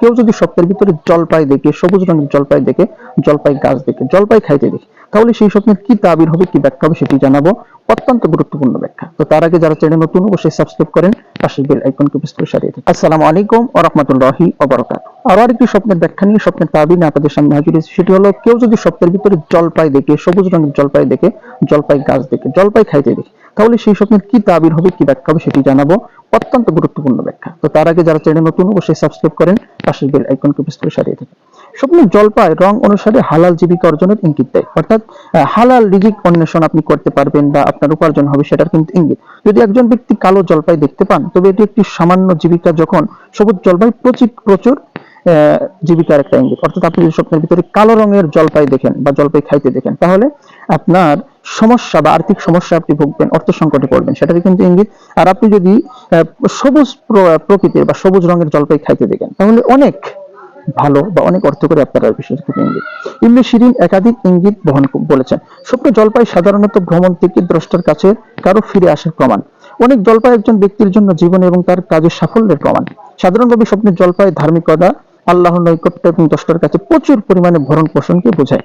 কেউ যদি স্বপ্নের ভিতরে জলপাই দেখে, সবুজ রঙের জলপাই দেখে, জলপাই গাছ দেখে, জলপাই খাইতে দেখে, তাহলে সেই স্বপ্নের কি তাবির হবে, কি ব্যাখ্যা হবে সেটি জানাব অত্যন্ত গুরুত্বপূর্ণ ব্যাখ্যা। তো তার আগে যারা চ্যানেল নতুন অবশ্যই সাবস্ক্রাইব করেন, পাশের বেল আইকনকে প্রেস করে সারিয়ে দিন। আসসালামু আলাইকুম ওয়া রাহমাতুল্লাহি ওয়া বারাকাতুহু। আরও আরেকটি স্বপ্নের ব্যাখ্যা নিয়ে, স্বপ্নের তাবির নিয়ে আপনাদের সামনে হাজির হয়েছি। সেটি হলো, কেউ যদি স্বপ্নের ভিতরে জলপাই দেখে, সবুজ রঙের জলপাই দেখে, জলপাই গাছ দেখে, জলপাই খাইতে দেখে তাহলে সেই স্বপ্নের কি তাবির হবে, কি ব্যাখ্যা হবে সেটি জানাব। অত্যন্ত গুরুত্বপূর্ণ ব্যাখ্যা। তো তার আগে যারা চ্যানেল নতুন, অবশ্যই সাবস্ক্রাইব করেন, পাশের বেল আইকনকে প্রেস করে সারিয়ে দিন স্বপ্নের জলপাই রং অনুসারে হালাল জীবিকা অর্জনের ইঙ্গিত দেয়। অর্থাৎ হালাল রিজিক অন্বেষণ আপনি করতে পারবেন বা আপনার উপার্জন হবে সেটার কিন্তু ইঙ্গিত। যদি একজন ব্যক্তি কালো জলপাই দেখতে পান, তবে এটি একটি সামান্য জীবিকা যখন সবুজ জলপাই প্রচুর জীবিকার একটা ইঙ্গিত। অর্থাৎ আপনি যদি স্বপ্নের ভিতরে কালো রঙের জলপাই দেখেন বা জলপাই খাইতে দেখেন, তাহলে আপনার সমস্যা বা আর্থিক সমস্যা আপনি ভুগবেন, অর্থ সংকটে পড়বেন। সেটারই কিন্তু ইঙ্গিত। আর আপনি যদি সবুজ প্রকৃতির বা সবুজ রঙের জলপাই খাইতে দেখেন, তাহলে অনেক ভালো বা অনেক অর্থ করে আপনারা বিশেষ করে ইঙ্গিত। ইবনে শিরিন একাধিক ইঙ্গিত বহন বলেছেন, স্বপ্ন জলপাই সাধারণত ভ্রমণ থেকে দ্রষ্টার কাছে কারও ফিরে আসার প্রমাণ। অনেক জলপাই একজন ব্যক্তির জন্য জীবন এবং তার কাজের সাফল্যের প্রমাণ। সাধারণভাবে স্বপ্নের জলপাই ধার্মিকতা আল্লাহর নৈকট্য এবং দ্রষ্টার কাছে প্রচুর পরিমাণে ভরণ পোষণকে বোঝায়।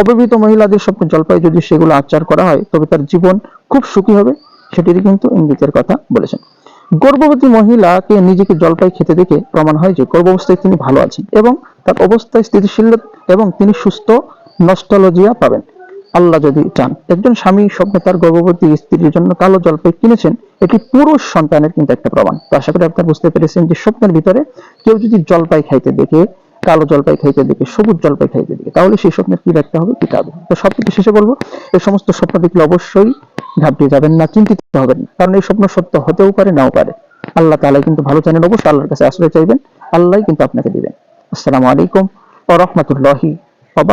অবিবাহিত মহিলাদের স্বপ্ন জলপাই যদি সেগুলো আচার করা হয়, তবে তার জীবন খুব সুখী হবে সেটির কিন্তু ইঙ্গিতের কথা বলেছেন। গর্ভবতী মহিলাকে নিজেকে জলপাই খেতে দেখে প্রমাণ হয় যে গর্ভাবস্থায় তিনি ভালো আছেন এবং তার অবস্থায় স্থিতিশীল এবং তিনি সুস্থ, নস্টালজিয়া পাবেন। আল্লাহ যদি চান। একজন স্বামী স্বপ্নে তার গর্ভবতী স্ত্রীর জন্য কালো জলপাই কিনেছেন, এটি পুরুষ সন্তানের কিন্তু একটা প্রমাণ। তো আশা করি আপনারা বুঝতে পেরেছেন যে স্বপ্নের ভিতরে কেউ যদি জলপাই খাইতে দেখে, কালো জলপাই খাইতে দেখে, সবুজ জলপাই খাইতে দেখে, তাহলে সেই স্বপ্নের কি দেখতে হবে, কি হবে? তো সবকিছু শেষে বলব, এই সমস্ত স্বপ্ন দেখলে অবশ্যই ঘাবড়িয়ে যাবেন না, চিন্তিত হবেন না। কারণ এই স্বপ্ন সত্য হতেও পারে, নাও পারে। আল্লাহ তাআলা কিন্তু ভালো জানেন, অবশ্যই আল্লাহর কাছে আশ্রয় চাইবেন আল্লাহ কিন্তু আপনাকে দিবেন। আসসালামু আলাইকুম ওয়া রাহমাতুল্লাহি ওয়া